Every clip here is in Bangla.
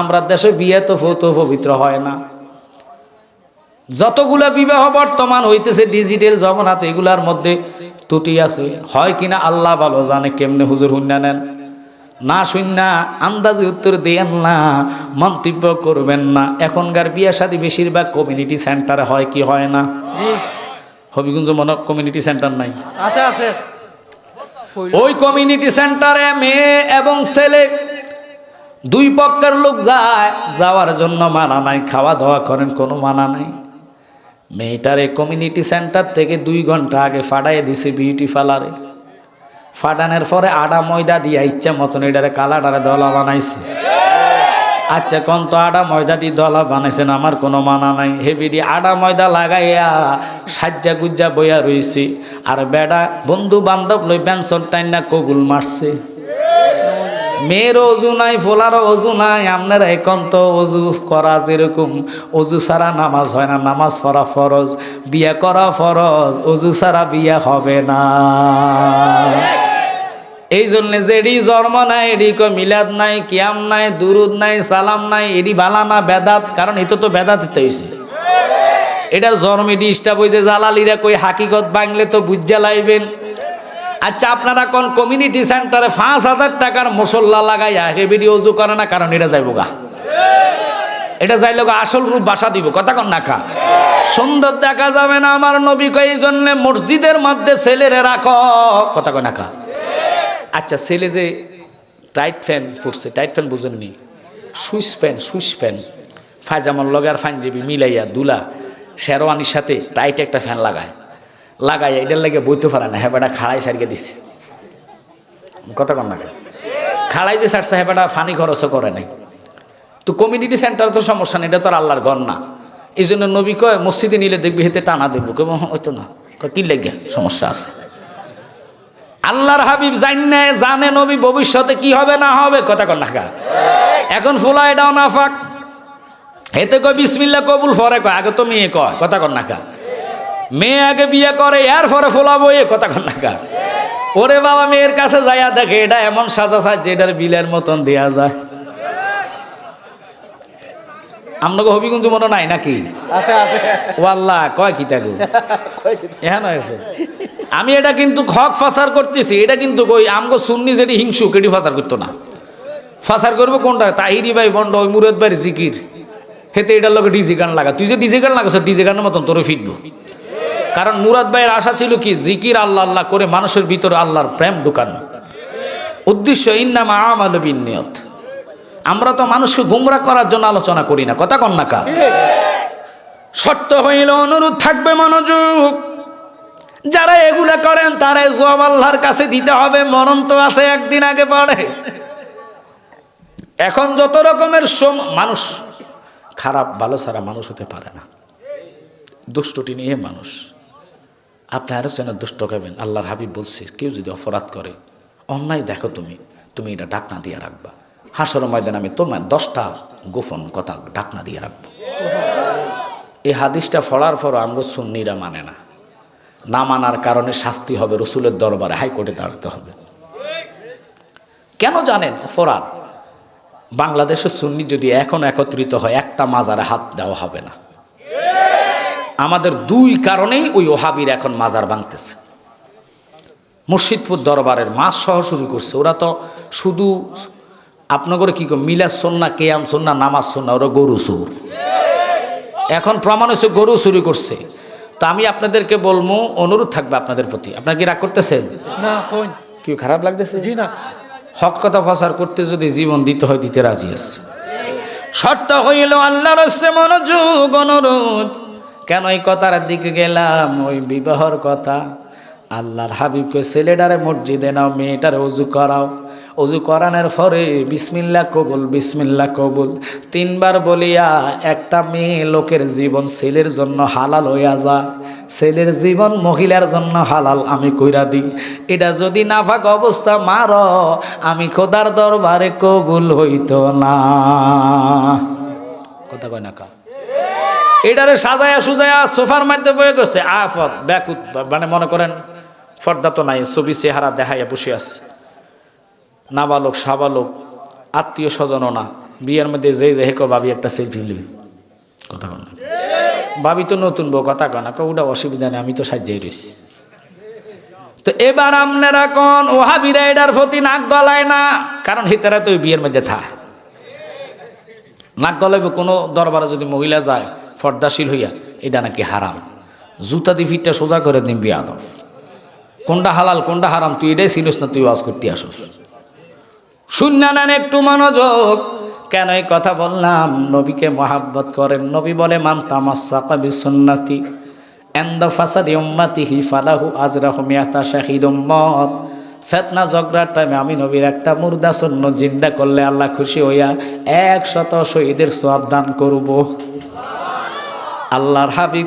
আমরা দেশে বিয়ে তো তো পবিত্র হয় না। যতগুলা বিবাহ বর্তমান হইতেছে ডিজিটাল জগন্নাথ এগুলার মধ্যে ত্রুটি আছে। হয় কিনা আল্লাহ ভালো জানে কেমনে হুজুর হুন্না নেন? না শুননা আন্দাজে উত্তর দেন না মন্তব্য করবেন না। এখনকার বিয়ে শাদী বেশিরভাগ কমিউনিটি সেন্টারে হয় কি হয় না? হবিগঞ্জ মনে কমিউনিটি সেন্টার নাই। আছে আছে। ওই কমিউনিটি সেন্টারে মেয়ে এবং ছেলে দুই পক্ষের লোক যায়, যাওয়ার জন্য মানা নাই, খাওয়া দাওয়া করেন, কোনো মানা নাই। মেয়েটারে কমিউনিটি সেন্টার থেকে দুই ঘণ্টা আগে ফাটাই দিছে বিউটি পার্লারে ফাটানোর পরে আডা ময়দা দিয়া ইচ্ছা মতন এটারে কালাটারে দলা বানাইছে। আচ্ছা কোন তো আডা ময়দা দিয়ে দলা বানাইছেন, আমার কোনো মানা নাই। হেবিডি আডা ময়দা লাগাইয়া সাজ্জা গুজ্জা বইয়া রইছে। আর বেডা বন্ধু বান্ধব লই পেনশন টাইন না কবুল মারছে। মেয়ের অজু নাই, ফোলার অজু নাই, আপনারা এখন তো অজু করা যেরকম। অজু ছাড়া নামাজ হয় না, নামাজ পড়া ফরজ, বিয়ে করা ফরজ, অজু ছাড়া বিয়ে হবে না। এই জন্য যেডি জন্ম নাই এডি কো মিলাদ নাই, কিয়াম নাই, দুরুদ নাই, সালাম নাই এডি বালা না, বেদাত, কারণ এতো তো বেদাত হইতে হইছে। এটার জন্ম ইস্টা বই যে জালালিরা কই হাকিগত বাংলে তো বুঝা লাইবেন। আচ্ছা আপনারা কোন কমিউনিটি সেন্টারে পাঁচ হাজার টাকার মশল্লা লাগাইয়া হেবিডি অজু করে না? কারণ এটা যাইব গা। এটা যাইল গা আসল রূপ বাসা দিব। কথা কন নাকা সুন্দর দেখা যাবে না আমার নবী কই এই জন্য মসজিদের মধ্যে ছেলেরে রাখো। কথা কয় নাকা আচ্ছা ছেলে যে টাইট ফ্যান ফুটছে টাইট ফ্যান বুঝেননি সুইচ ফ্যান সুইচ ফ্যান ফাইজামার লগে আর ফাইনজীবী মিলাইয়া দুলা শেরওয়ানির সাথে টাইট একটা ফ্যান লাগায়। লাগাইয়া এটার লাগে বইতে পারে না হেবাটা খাড়াই সারিয়ে দিছে। কথা কন না খাড়াই যে সারছে হেবাটা ফানি খরচও করে নাই। তো কমিউনিটি সেন্টার তো সমস্যা নেই, এটা তো আল্লাহর গণ না। এই জন্য নবী কয়, মসজিদে নিলে দেখবি হেতে টানা দেবো। কেমন হয়তো না। কি লেগে সমস্যা আছে? আল্লাহর হাবিব জানে জানে নবী ভবিষ্যতে কি হবে না হবে, কথা কন নাকা এখন ফুলা এটাও না ফাঁক। হেতে কয় বিসমিল্লা কবুল ফরে। কয়, আগে তো মেয়ে কয়, কথা কন নাকা মেয়ে আগে বিয়ে করে এর পরে ফোলাবো এ কথা কন নাকা ওরে বাবা মেয়ের কাছে যাইয়া দেখে এটা এমন সাজা সাজ যেটার বিলের মতন দেয়া যায়। আপনাকে হবিগঞ্জ মনে নাই নাকি? আছে আছে। ও আল্লাহ কয় কি তাগু? এখানে হয়েছে। আমি এটা কিন্তু হক ফাসার করতেছি এটা কিন্তু কই আমগো সুন্নি যেটি হিংসু কেটি ফাসার করতো না। ফাসার করব কোনটা? তাহিরি ভাই বন্ড ওই মুরদ ভাই জিকির। হেতে এটার লোক ডিজি গান লাগা। তুই যে ডিজি গান লাগাছ ডিজি গানের মতন তোর ফিটবো। কারণ মুরাদ ভাইয়ের আশা ছিল কি? জিকির আল্লাহ আল্লাহ করে মানুষের ভিতরে আল্লাহর প্রেম ঢুকানো। উদ্দেশ্য, ইন্নামা আমাল বিনিয়ত আমরা তো মানুষকে গুমরা করার জন্য আলোচনা করি না। কথা কন নাকা সত্য হইল, অনুরোধ থাকবে মনোযোগ। যারা এগুলা করেন তারা জবাব আল্লাহর কাছে দিতে হবে। মরণ তো আছে, একদিন আগে পড়ে। এখন যত রকমের সম মানুষ খারাপ, ভালো ছাড়া মানুষ হতে পারে না। দুষ্টটি নিয়ে মানুষ। আপনি আরেকজনের দুষ্ট খাবেন আল্লাহর হাবিব বলছে, কেউ যদি অপরাধ করে, অন্যায় দেখো তুমি তুমি এটা ডাকনা দিয়ে রাখবা। হাসর ময়দান আমি তোমার দশটা গোপন কথা ডাকনা দিয়ে রাখব। এই হাদিসটা ফলার পর আমরা সুন্নিরা মানে না। না মানার কারণে শাস্তি হবে রসুলের দরবারে, হাইকোর্টে দাঁড়াতে হবে। কেন জানেন অপরাধ? বাংলাদেশের সুন্নি যদি এখন একত্রিত হয়, একটা মাজারে হাত দেওয়া হবে না। আমাদের দুই কারণেই ওই ওহাবির এখন মাজার ভাঙতেছে মুর্শিদপুর দরবারের মাস সহ শুরু করছে। ওরা তো শুধু আপনাদের কি মিলাদ সন্না কেয়াম সন্না নামাজ সন্না ওরা গরু সুর এখন প্রমাণ হচ্ছে গরু চুরি করছে। তো আমি আপনাদেরকে বলব অনুরোধ থাকবে আপনাদের প্রতি। আপনার কি রাগ করতেছেন? না কি খারাপ লাগতেছে? জি না। হক কথা প্রচার করতে যদি জীবন দিতে হয় দিতে রাজি আছে। শর্ত হইল আল্লাহর মনোযোগ অনুরোধ। কেন এই কথার দিকে গেলাম? ওই বিবাহর কথা। আল্লাহর হাবিবকে ছেলেটারে মসজিদে নাও, মেয়েটারে উজু করাও। উজু করানোর পরে বিসমিল্লা কবুল বিসমিল্লা কবুল। তিনবার বলিয়া একটা মেয়ে লোকের জীবন ছেলের জন্য হালাল হইয়া যায়। ছেলের জীবন মহিলার জন্য হালাল আমি কইরা দিই। এটা যদি নাফাক অবস্থা, মার। আমি খোদার দরবারে কবুল হইতো না। কথা কয় না কা? এটারে সাজায়া সুজায়া সোফার মাধ্যমে বয়ে করছে আফত, ব্যাকুত মানে মনে করেন ফর্দা তো নাই, ছবি চেহারা দেখাইয়া বসে আছে। নাবালক, সাবালক, আত্মীয় স্বজনও না। বিয়ের মধ্যে যে যে হেকো ভাবি একটা সেলফি নিবি। কথা কন। ভাবি তো নতুন বউ, কথা কয় না ওটা অসুবিধা নেই, আমি তো সাজিয়ে রয়েছি। তো এবার আপনারা কোন, ওহাবিরা এটার প্রতি নাক গলায় না, কারণ হিতারা তো বিয়ের মধ্যে থা নাক গলাইব কোনো দরবারে যদি মহিলা যায় ফর্দাশীল হইয়া, এটা নাকি হারাম। জুতা দিয়ে ফিটটা সোজা করে দিন বিয়াদব। কোনটা হালাল, কোনটা হারাম, তুই এটাই চিনিস না, তুই ওয়াজ করতে আসস। শূন্য নেন একটু মনোযোগ। কেন এই কথা বললাম? নবীকে মহাব্বত করেন। নবী বলে, মান তামাসাকা বিসুন্নাতি, এন্দ ফাসাদি উম্মাতিহি ফালাহু আজরাহু মিয়াতা শাহিদ উম্মত। ফেতনা ঝগড়ার টাইমে আমি নবীর একটা মুর্দা শূন্য জিন্দা করলে আল্লাহ খুশি হইয়া একশত শহীদের সব দান করব। আল্লাহর হাবিব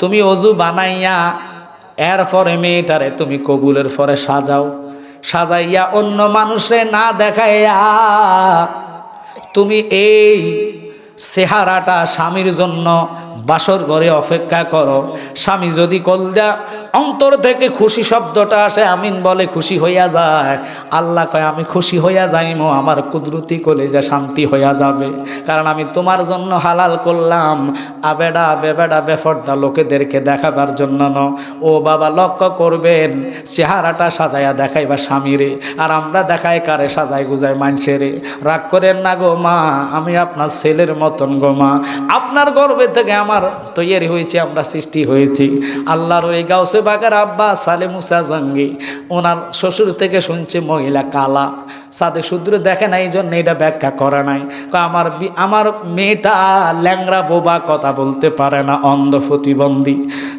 তুমি অজু বানাইয়া, এরপরে মেয়েটারে তুমি কবুলের পরে সাজাও। সাজাইয়া অন্য মানুষে না দেখাইয়া তুমি এই চেহারাটা স্বামীর জন্য বাসর ঘরে অপেক্ষা করো। স্বামী যদি কলজা অন্তর থেকে খুশি শব্দটা আসে, আমিন বলে খুশি হইয়া যায়। আল্লাহ কয়, আমি খুশি হইয়া যাইমো, আমার কুদরতি কলে কলেজা শান্তি হইয়া যাবে। কারণ আমি তোমার জন্য হালাল করলাম। আবেডা, বেবেডা, বেফর্দা লোকেদেরকে দেখাবার জন্য ন। ও বাবা, লক্ষ্য করবেন, চেহারাটা সাজাইয়া দেখাইবা স্বামীরে। আর আমরা দেখাই কারে সাজাই গুজাই মানুষেরে। রাগ করেন না গো মা, আমি আপনার ছেলের মতন গো মা। আপনার গর্বে থেকে আমার তৈরি হয়েছে আমরা সৃষ্টি হয়েছি। আল্লাহর ওই গাউসে বাগার আব্বা সালে মুসা জঙ্গি ওনার শ্বশুর থেকে শুনছে মহিলা কালা। সাদে শুদ্র দেখে না এই জন্য এটা ব্যাখ্যা করে নাই। আমার আমার মেয়েটা ল্যাংরা বোবা কথা বলতে পারে না অন্ধ প্রতিবন্ধী।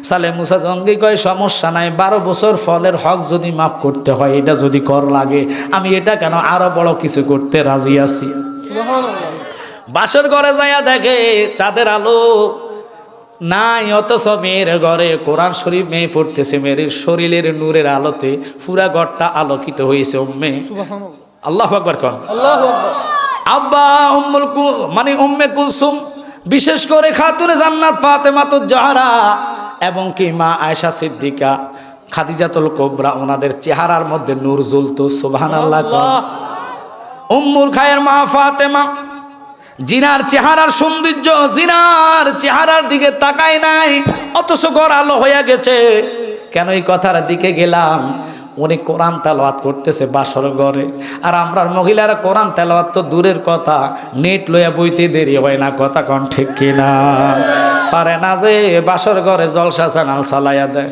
সালে মুসা জঙ্গি কয় সমস্যা নাই বারো বছর ফলের হক যদি মাফ করতে হয় এটা যদি কর লাগে আমি এটা কেন আরও বড় কিছু করতে রাজি আছি? বাসর ঘরে যাইয়া দেখে চাঁদের আলো নাই অথচ মেয়ের ঘরে কোরআন শরীফ মেয়ে পড়তেছে মেয়ের শরীরের নূরের আলোতে পুরা ঘরটা আলোকিত হয়েছে উম্মে। আল্লাহ আকবর কন। আব্বা উম্মুল কু- মানে উম্মে কুলসুম বিশেষ করে খাতুনে জান্নাত ফাতেমাতুজ জাহরা এবং কি মা আয়েশা সিদ্দিকা খাদিজাতুল কোবরা ওনাদের চেহারার মধ্যে নূর জ্বলতো সুবহানাল্লাহ কন। উম্মুল খায়ের মা ফাতেমা জিনার চেহারার সৌন্দর্য জিনার চেহারার দিকে তাকায় নাই, অথচ ঘর আলো হইয়া গেছে। কেন এই কথার দিকে গেলাম? উনি কোরআন তেলাওয়াত করতেছে বাসর ঘরে। আর আমরা মহিলারা কোরআন তেলাওয়াত তো দূরের কথা, নেট লইয়া বইতে দেরি হয় না, কথা কন ঠিক কিনা? পারে না যে বাসর ঘরে জলসা চানাল চালাইয়া দেয়।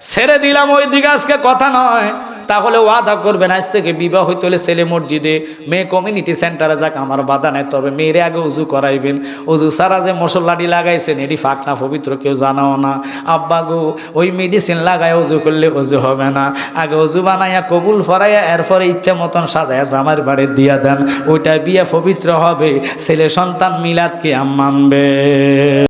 ছেড়ে দিলাম ওই দিকে, আজকে কথা নয়। তাহলে ওয়াদা করবেন, আজ থেকে বিবাহ হইতে হলে ছেলে মসজিদে, মেয়ে কমিউনিটি সেন্টারে যাক, আমার বাধা নেই, তবে মেয়েরে আগে উজু করাইবেন। উজু সারা যে মশলাটি লাগাইছেন, এটি ফাঁক না, পবিত্র, কেউ জানাও না। আব্বা গো, ওই মেডিসিন লাগায় উজু করলে উজু হবে না। আগে উজু বানাইয়া, কবুল ফরাইয়া, এরপরে ইচ্ছা মতন সাজাইয়া জামার বাড়ি দিয়া দেন। ওইটা বিয়ে পবিত্র হবে, ছেলে সন্তান মিলাদকে আম মানবে।